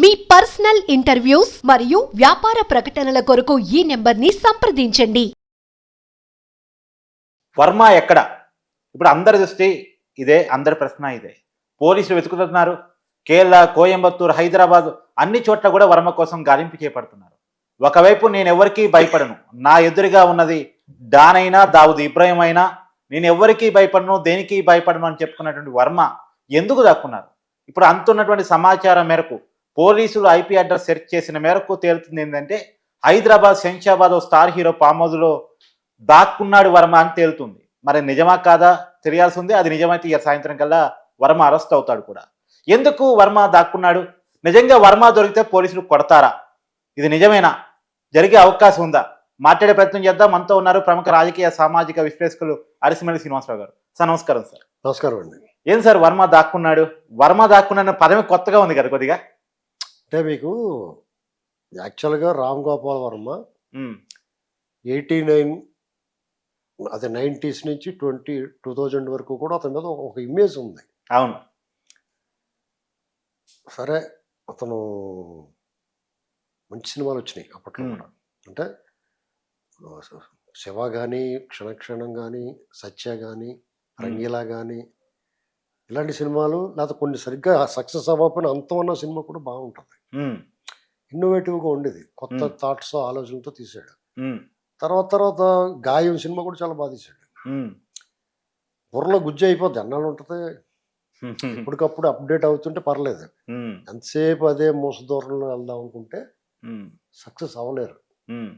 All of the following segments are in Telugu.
మీ పర్సనల్ ఇంటర్వ్యూస్ మరియు వ్యాపార ప్రకటనల కొరకు ఈ నెంబర్ని సంప్రదించండి. వర్మ ఎక్కడ? ఇప్పుడు అందరి దృష్టి ఇదే అందరి ప్రశ్న ఇదే. పోలీసులు వెతుకుతున్నారు. కేరళ కోయంబత్తూరు హైదరాబాద్ అన్ని చోట్ల కూడా వర్మ కోసం గాలింపు చేపడుతున్నారు. ఒకవైపు నేను ఎవరికీ భయపడను. నా ఎదురుగా ఉన్నది డాన్ అయినా దావుద్ ఇబ్రాహిం అయినా నేను ఎవరికీ భయపడను దేనికి భయపడను అని చెప్పుకున్నటువంటి వర్మ ఎందుకు దాక్కున్నారు? ఇప్పుడు అంతున్నటువంటి సమాచారం మేరకు పోలీసులు ఐపీ అడ్రస్ సెర్చ్ చేసిన మేరకు తేలుతుంది ఏంటంటే హైదరాబాద్ శంషాబాద్ ఓ స్టార్ హీరో పామోదులో దాక్కున్నాడు వర్మ అని తేలుతుంది. మరి నిజమా కాదా తెలియాల్సి ఉంది అది నిజమైతే ఇక సాయంత్రం కల్లా వర్మ అరెస్ట్ అవుతాడు కూడా. ఎందుకు వర్మ దాక్కున్నాడు? నిజంగా వర్మ దొరికితే పోలీసులు కొడతారా? ఇది నిజమేనా? జరిగే అవకాశం ఉందా? మాట్లాడే ప్రయత్నం చేద్దాం. మనతో ఉన్నారు ప్రముఖ రాజకీయ సామాజిక విశ్లేషకులు అరిసిమల్లి శ్రీనివాసరావు గారు. సార్ నమస్కారం సార్. నమస్కారం అండి. ఏం సార్ వర్మ దాక్కున్నాడు? వర్మ దాక్కున్న పదమే కొత్తగా ఉంది కదా కొద్దిగా. అంటే మీకు యాక్చువల్గా రామ్ గోపాల్ వర్మ ఎయిటీ నైన్ అదే నైంటీస్ నుంచి ట్వంటీ టూ థౌజండ్ వరకు కూడా అతని మీద ఒక ఇమేజ్ ఉంది. అవును. సరే అతను మంచి సినిమాలు వచ్చినాయి అప్పట్లో. కూడా. అంటే శివ కానీ క్షణక్షణం కానీ సత్య కానీ రంగీలా కానీ ఇలాంటి సినిమాలు లేకపోతే కొన్ని సరిగ్గా సక్సెస్ అవ్వకపోయినా అంతం ఉన్న సినిమా కూడా బాగుంటుంది. ఇన్నోవేటివ్గా ఉండేది. కొత్త. థాట్స్ ఆలోచనలతో తీసాడు తర్వాత తర్వాత గాయం సినిమా కూడా చాలా బాగా తీసాడు బుర్రలో గుజ్జు అయిపోద్ది అన్నాళ్ళు ఉంటుంది. ఇప్పటికప్పుడు అప్డేట్ అవుతుంటే పర్లేదు. ఎంతసేపు అదే మూస దూరంలో వెళ్దాం అనుకుంటే సక్సెస్ అవ్వలేరు.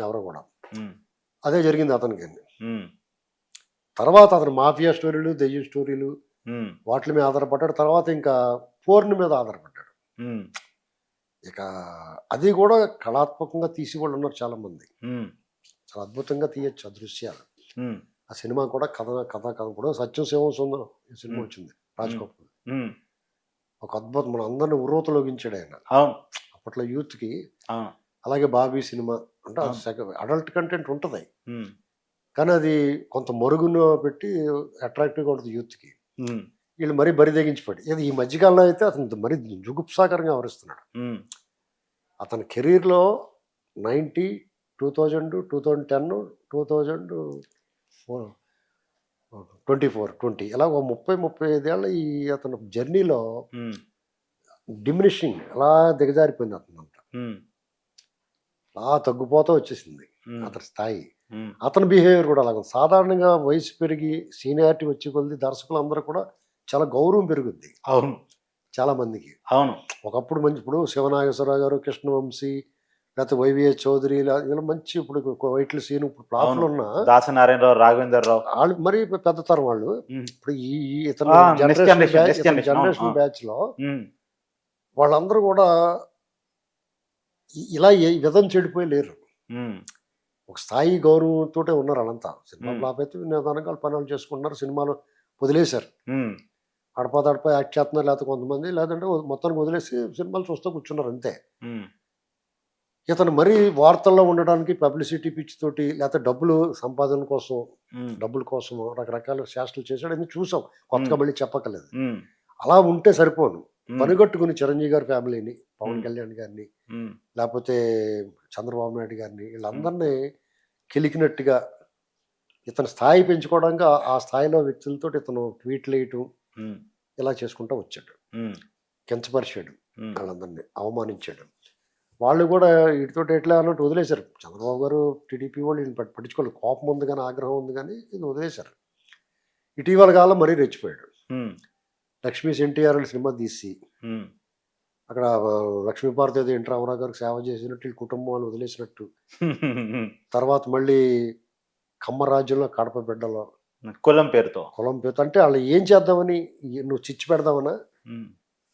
ఎవరు కూడా. అదే జరిగింది అతనికి తర్వాత అతను మాఫియా స్టోరీలు దెయ్యం స్టోరీలు వాటి మీద ఆధారపడ్డాడు. తర్వాత ఇంకా పోర్న్ మీద ఆధారపడ్డాడు. ఇక అది కూడా కళాత్మకంగా తీసి వాళ్ళు ఉన్నారు చాలా మంది చాలా అద్భుతంగా తీయచ్చు ఆ దృశ్యాలు. ఆ సినిమా కూడా కథ కథ కథ. కూడా సత్యం శివం సుందరం ఈ సినిమా. వచ్చింది. రాజ్ కపూర్ ఒక అద్భుతం. మన అందరిని ఉర్రూతలోగించాడు ఆయన. అప్పట్లో యూత్కి అలాగే బాబీ సినిమా అంటే. అడల్ట్ కంటెంట్ ఉంటుంది. కానీ అది కొంత మరుగున పెట్టి అట్రాక్టివ్గా ఉంటుంది యూత్కి. వీళ్ళు మరీ బరి తెగించిపోయి ఇది ఈ మధ్యకాలంలో అయితే అతను మరీ జుగుప్సాకరంగా వ్యవహరిస్తున్నాడు. ఉమ్, అతని కెరీర్లో ninety two thousand two thousand ten two thousand four twenty four twenty. ఇలా ఒక ముప్పై ముప్పై ఐదేళ్ళ ఈ అతని జర్నీలో డిమినిషింగ్ అలా దిగజారిపోయింది అతను అంతా అలా తగ్గిపోతూ వచ్చేసింది అతని స్థాయి. అతని బిహేవియర్ కూడా అలాగే ఉంది. సాధారణంగా వయసు పెరిగి సీనియారిటీ వచ్చి కొద్ది దర్శకులు అందరూ కూడా చాలా గౌరవం పెరుగుద్ది. అవును. చాలా మందికి. అవును. ఒకప్పుడు మంచి ఇప్పుడు శివనాగేశ్వరరావు గారు కృష్ణవంశీ లేకపోతే వైవిఎస్ చౌదరి ఇలా మంచి ఇప్పుడు వైట్ల సీన్ ఇప్పుడు అవును. ఉన్న దాసనారాయణరావు రాఘవేంద్రరావు. వాళ్ళు మరి పెద్ద తరం వాళ్ళు. ఇప్పుడు ఈ ఇతను జనరేషన్ అవును, బ్యాచ్లో వాళ్ళందరూ కూడా ఇలా ఏ విధం చెడిపోయి లేరు. ఒక స్థాయి గౌరవంతోటే ఉన్నారు వాళ్ళంతా సినిమా. ఫ్లాప్ అయితే నిదానంగా వాళ్ళు పనులు చేసుకుంటున్నారు సినిమాలు వదిలేశారు. అడపా తడపా యాక్ట్ చేస్తున్నారు లేకపోతే కొంతమంది లేదంటే మొత్తానికి వదిలేసి సినిమాలు చూస్తూ కూర్చున్నారు అంతే. ఇతను మరీ వార్తల్లో ఉండడానికి పబ్లిసిటీ పిచ్ తోటి లేకపోతే డబ్బులు సంపాదన కోసం డబ్బుల కోసం రకరకాల శాస్త్రలు చేశాడు. అని చూసాం? కొత్తగా. మళ్ళీ చెప్పక్కర్లేదు. ఉమ్, అలా ఉంటే సరిపోను. పనిగట్టుకుని చిరంజీవి గారి ఫ్యామిలీని పవన్. కళ్యాణ్ గారిని లేకపోతే చంద్రబాబు నాయుడు గారిని వీళ్ళందరినీ కెలికినట్టుగా ఇతను స్థాయి పెంచుకోవడానికి ఆ- స్థాయిలో వ్యక్తులతో ఇతను ట్వీట్లు వేయటం ఇలా చేసుకుంటూ వచ్చాడు. కించపరిచాడు వాళ్ళందరినీ అవమానించాడు. వాళ్ళు కూడా వీటితో ఎట్లా అన్నట్టు వదిలేశారు. చంద్రబాబు గారు టీడీపీ వాళ్ళు ఈయన పట్టి- పట్టించుకోలేదు కోపం ఉంది కానీ ఆగ్రహం ఉంది కానీ ఇది వదిలేశారు. ఇటీవల కాలం మరీ రెచ్చిపోయాడు. ఉమ్, లక్ష్మీ ఎన్టీఆర్ సినిమా తీసి అక్కడ లక్ష్మీపార్వతి ఏదో ఎన్టీ రామారావు గారికి సేవ చేసినట్టు వీళ్ళ కుటుంబం వాళ్ళు వదిలేసినట్టు. తర్వాత మళ్ళీ కమ్మ రాజ్యంలో కడప బిడ్డలో. కులం పేరుతో. కులం పేరు అంటే వాళ్ళు ఏం చేద్దామని ఈ- నువ్వు చిచ్చు పెడదామనా?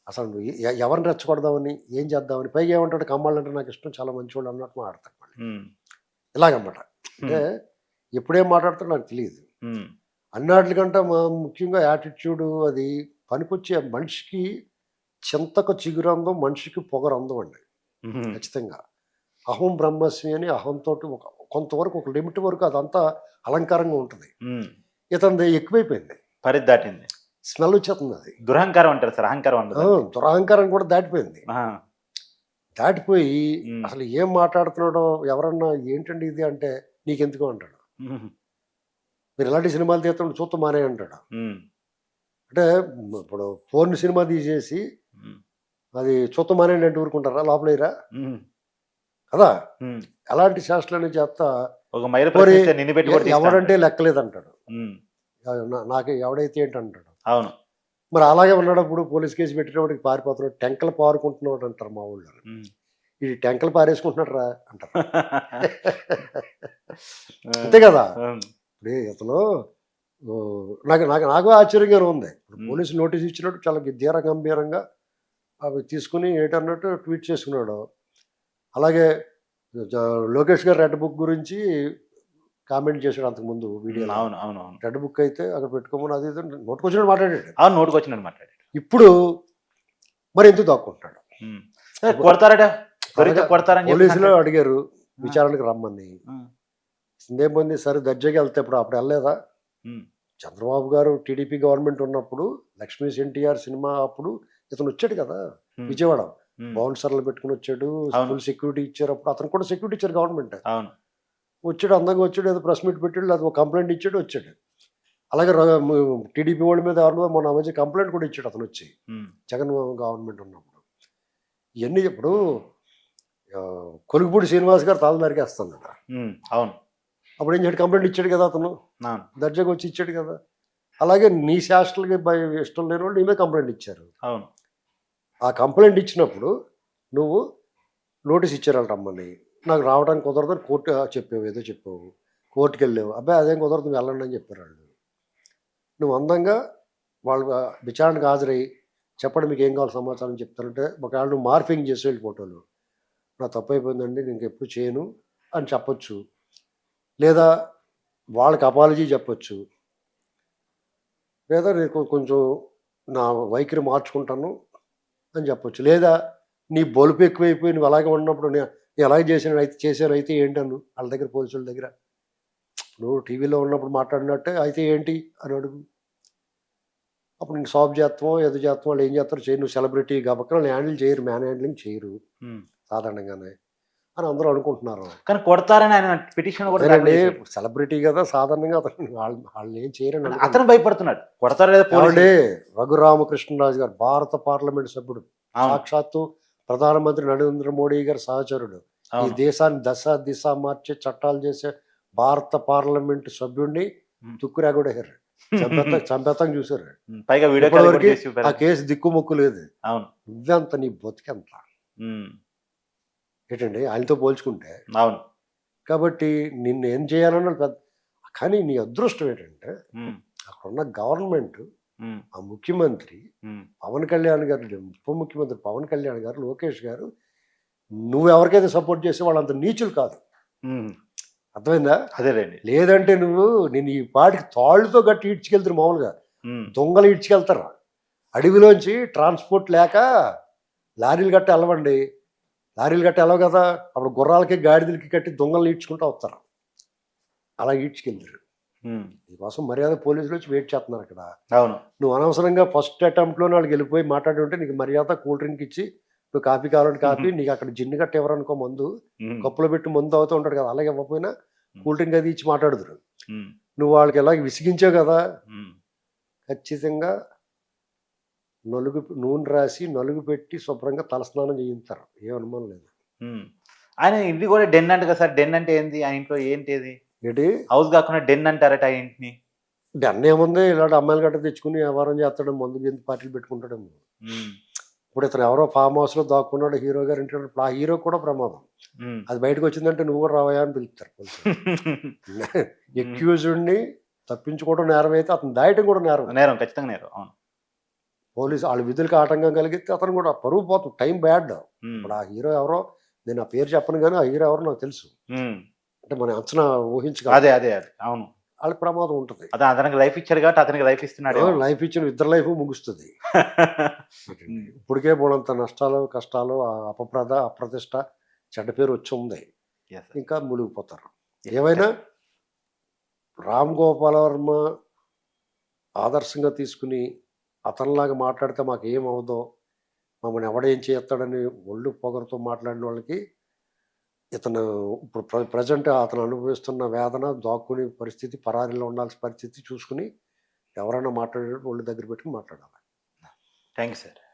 అసలు నువ్వు ఎవరిని రెచ్చగొడదామని ఏం చేద్దామని? పైగా ఏమంటాడు కమ్మాళ్ళు అంటే నాకు ఇష్టం చాలా మంచివాళ్ళు అన్నట్టు మాట్లాడతాడు మళ్ళీ. ఇలాగన్నమాట అంటే ఎప్పుడేం మాట్లాడతాడో నాకు తెలియదు. అన్నాటికంటే మా ముఖ్యంగా యాటిట్యూడ్ అది పనికొచ్చే మనిషికి చింతకు చిగురందం మనిషికి పొగరందం అండి. ఉమ్, ఖచ్చితంగా. అహం బ్రహ్మస్మి అని అహంతో ఒక కొంతవరకు ఒక లిమిట్ వరకు అదంతా అలంకారంగా ఉంటుంది. ఉమ్, ఇతనిది ఎక్కువైపోయింది. పరిధి దాటింది. స్మెల్ వచ్చేస్తుంది అది. దురహంకారం అంటారు సార్ అహంకారం దురహంకారం కూడా దాటిపోయింది. దాటిపోయి. అసలు ఏం మాట్లాడుతున్నాడో ఎవరన్నా ఏంటండి ఇది అంటే నీకెందుకు అంటాడు. మీరు ఇలాంటి సినిమాలు తీస్తుంటే చూస్తాం మానే అంటాడు. అంటే ఇప్పుడు ఫోన్ సినిమా తీసేసి. అది చూస్తాం మానే అంటే ఊరుకుంటారా? లోపలేరా. కదా. ఎలాంటి శాస్త్రాన్ని చేస్తా. ఎవడంటే లెక్కలేదంటాడు. నాకు ఎవడైతే ఏంటి అంటాడు అవును. మరి అలాగే ఉన్నప్పుడు పోలీస్ కేసు పెట్టినప్పటికి పారిపోతున్నాడు టెంకలు పారుకుంటున్నాడు అంటారు మా ఊళ్ళో. ఇది టెంకలు పారేసుకుంటున్నాడు రా అంటారు. అంతే కదా. ఇప్పుడు ఇతను నాకు నాకు నాకు ఆశ్చర్యంగానే ఉంది. పోలీసు నోటీస్ ఇచ్చినట్టు చాలా గంభీరంగా అవి తీసుకుని ఏంటన్నట్టు ట్వీట్ చేసుకున్నాడు. అలాగే లోకేష్ గారు రెడ్ బుక్ గురించి కామెంట్ చేశాడు అంతకుముందు వీడియోలో. అవును అవును అవును. రెడ్ బుక్ అయితే అక్కడ పెట్టుకోమని అది నోటుకొచ్చినట్టు మాట్లాడాడు. అవును నోటుకు వచ్చినట్టు మాట్లాడాడు. ఇప్పుడు మరి ఎందుకు. ఏ, కొడతారట. కొడతారని పోలీసులు. అడిగారు విచారణకు రమ్మని. ఉమ్. ఇందేముంది సరే దర్జాగా వెళ్తే ఇప్పుడు అప్పుడు వెళ్ళలేదా. చంద్రబాబు గారు టీడీపీ గవర్నమెంట్ ఉన్నప్పుడు లక్ష్మీ ఎన్టీఆర్ సినిమా అప్పుడు ఇతను వచ్చాడు కదా. విజయవాడ. ఉమ్. బౌన్సర్లు పెట్టుకుని వచ్చాడు సెక్యూరిటీ ఇచ్చారు అప్పుడు అతను కూడా సెక్యూరిటీ ఇచ్చారు గవర్నమెంట్. అవును. వచ్చాడు అందంగా వచ్చాడు ఏదో ప్రెస్ మీట్ పెట్టాడు ఒక కంప్లైంట్ ఇచ్చాడు వచ్చాడు. అలాగే టీడీపీ వాళ్ళ మీద ఎవరి మీద మొన్న మధ్య కంప్లైంట్ కూడా ఇచ్చాడు అతను వచ్చి. జగన్ గవర్నమెంట్ ఉన్నప్పుడు. ఇవన్నీ ఇప్పుడు కొలుగుపూడి శ్రీనివాస్ గారు తల నరికేస్తున్నాడు. అవును. అప్పుడు ఏం చేయడు కంప్లైంట్ ఇచ్చాడు కదా అతను. దర్జాగా వచ్చి ఇచ్చాడు కదా. అలాగే నీ శాస్త్రలకి ఇష్టం లేని వాళ్ళు నీ మీద కంప్లైంట్ ఇచ్చారు. అవును. ఆ కంప్లైంట్ ఇచ్చినప్పుడు నువ్వు నోటీస్ ఇచ్చారు రమ్మని. నాకు రావడానికి కుదరదని కోర్టు చెప్పావు ఏదో చెప్పావు. కోర్టుకి వెళ్ళావు. అబ్బాయి అదేం కుదరదు వెళ్ళండి అని చెప్పారు వాళ్ళు. నువ్వు అందంగా వాళ్ళు విచారణకు హాజరై చెప్పండి మీకు ఏం కావాలి సమాచారం చెప్తారంటే ఒకవేళ నువ్వు మార్ఫింగ్ చేసి వెళ్ళి ఫోటోలు నా తప్పు అయిపోయిందండి నేను ఎప్పుడు చేయను అని చెప్పొచ్చు. లేదా వాళ్ళకి అపాలజీ చెప్పొచ్చు. లేదా నేను కొంచెం నా వైఖరి మార్చుకుంటాను అని చెప్పొచ్చు. లేదా నీ బొలుపు ఎక్కువైపోయి నువ్వు అలాగే ఉన్నప్పుడు నేను అలాగే చేసాను అయితే చేశాను అయితే ఏంటను వాళ్ళ దగ్గర పోలీసుల దగ్గర. నువ్వు టీవీలో ఉన్నప్పుడు మాట్లాడినట్టే అయితే ఏంటి అని అడుగు. అప్పుడు నేను సాఫ్ చేస్తామో ఎదు చేస్తామో వాళ్ళు ఏం చేస్తారో చేయరు. నువ్వు సెలబ్రిటీ కాబట్టి వాళ్ళు హ్యాండిల్ చేయరు మ్యాన్ హ్యాండ్లింగ్ చేయరు. సాధారణంగానే. అని అందరూ అనుకుంటున్నారు కానీ కొడతారని ఆయన పిటిషన్ కూడా. సెలబ్రిటీ కదా సాధారణంగా అతను వాళ్ళు ఏం చేయరని. అతను భయపడుతున్నాడు కొడతారు లేదా రఘురామకృష్ణరాజు గారు భారత పార్లమెంట్ సభ్యుడు సాక్షాత్తు ప్రధానమంత్రి నరేంద్ర మోడీ గారి సహచరుడు ఈ దేశాన్ని దశ దిశ మార్చే చట్టాలు చేసే భారత పార్లమెంట్ సభ్యుడిని. తుక్కురాగొడేశారు చంపేత చూసారు. పైగా ఆ. కేసు దిక్కుమొక్కు లేదు అవును నువ్వెంత నీ బతికెంత. ఏంటండి ఆయనతో పోల్చుకుంటే అవును కాబట్టి నిన్ను ఏం చేయాలన్న పెద్ద కానీ నీ అదృష్టం ఏంటంటే. అక్కడ ఉన్న గవర్నమెంట్. ఆ ముఖ్యమంత్రి. పవన్ కళ్యాణ్ గారు ఉప ముఖ్యమంత్రి పవన్ కళ్యాణ్ గారు లోకేష్ గారు నువ్వు ఎవరికైతే సపోర్ట్ చేసే వాళ్ళంత నీచులు కాదు. అర్థమైందా అదేలేండి లేదంటే నువ్వు నేను ఈ పాటికి తాళ్ళతో గట్టి ఈడ్చుకెళ్తారు మామూలుగా. దొంగలు ఈడ్చుకెళ్తారు అడవిలోంచి ట్రాన్స్పోర్ట్ లేక లారీలు గట్టి వెళ్ళవండి లారీలు గట్టి వెళ్ళవు కదా అప్పుడు గుర్రాలకి గాడిదలకి కట్టి దొంగలు ఈడ్చుకుంటూ వస్తారు అలా ఈడ్చుకెళ్తారు ఉమ్. నీకోసం మర్యాద పోలీసులు వచ్చి వెయిట్ చేస్తున్నారు అక్కడ అవును నువ్వు అనవసరంగా ఫస్ట్ అటెంప్ట్లో వాళ్ళకి వెళ్ళిపోయి మాట్లాడి ఉంటే నీకు మర్యాద కూల్ డ్రింక్ ఇచ్చి నువ్వు కాఫీ కావాలంటే కాఫీ నీకు అక్కడ జిన్ను గట్ట ఎవరనుకో మందు. కప్పులో పెట్టి మందు అవుతూ ఉంటాడు కదా అలాగే ఇవ్వకపోయినా కూల్ డ్రింక్ అది ఇచ్చి మాట్లాడుదురు ఉమ్. నువ్వు వాళ్ళకి ఎలా విసిగించావు కదా. ఖచ్చితంగా నలుగు నూనె రాసి నలుగు పెట్టి శుభ్రంగా తలస్నానం చేయిస్తారు ఏ అనుమానం లేదు. ఆయన ఇంటి కూడా డెన్ అంట కదా సార్. డెన్ అంటే ఏంది? ఆ ఇంట్లో ఏంటి ఏంటి? హౌస్ కాకుండా డెన్ అంటారట ఆ ఇంటిని. డన్ ఏముంది? ఇలాంటి అమ్మాయిలు గట్ట తెచ్చుకుని వ్యవహారం చేస్తాడు. మందు గిందు పార్టీలు పెట్టుకుంటాడేమో. ఉమ్. ఇప్పుడు ఇతను ఎవరో ఫామ్ హౌస్లో దాక్కున్నాడు. హీరో గారు ఇంటి ఆ హీరో కూడా ప్రమాదం. అది బయటకు వచ్చిందంటే నువ్వు కూడా రావయా అని పిలుస్తారు ఎక్యూజ్డ్ని తప్పించుకోవడం నేరం అయితే అతను దాయటం కూడా నేరం. నేరం ఖచ్చితంగా నేరం. అవును. పోలీసు వాళ్ళ విధులకు ఆటంకం కలిగితే అతను కూడా పరువు పోతుంది టైం బ్యాడ్. ఇప్పుడు ఆ హీరో ఎవరో నేను ఆ పేరు చెప్పను కానీ ఆ హీరో ఎవరో నాకు తెలుసు. అంటే మన అంచనా ఊహించగలం. అదే అదే అదే. అవును. వాళ్ళకి ప్రమాదం ఉంటుంది. అదే అతనికి లైఫ్ ఇచ్చారు కాబట్టి అతనికి లైఫ్ ఇస్తున్నాడు లైఫ్ ఇచ్చిన ఇద్దరు లైఫ్ ముగుస్తుంది. ఇప్పటికే పోనంత నష్టాలు కష్టాలు ఆ అపప్రద అప్రతిష్ట చెడ్డ పేరు వచ్చి ఉంది. ఇంకా మునిగిపోతారు. ఏమైనా? రామ్ గోపాల్ వర్మ ఆదర్శంగా తీసుకుని అతనిలాగా మాట్లాడితే మాకు ఏమవుదో మమ్మల్ని ఎవడేం చేస్తాడని ఒళ్ళు పొగరుతో మాట్లాడిన వాళ్ళకి ఇతను ఇప్పుడు ప్ర ప్రజెంట్ అతను అనుభవిస్తున్న వేదన దాక్కునే పరిస్థితి పరారీలో ఉండాల్సిన పరిస్థితి చూసుకుని ఎవరైనా మాట్లాడే ఒళ్ళు దగ్గర పెట్టుకుని మాట్లాడాలి. Thank you sir.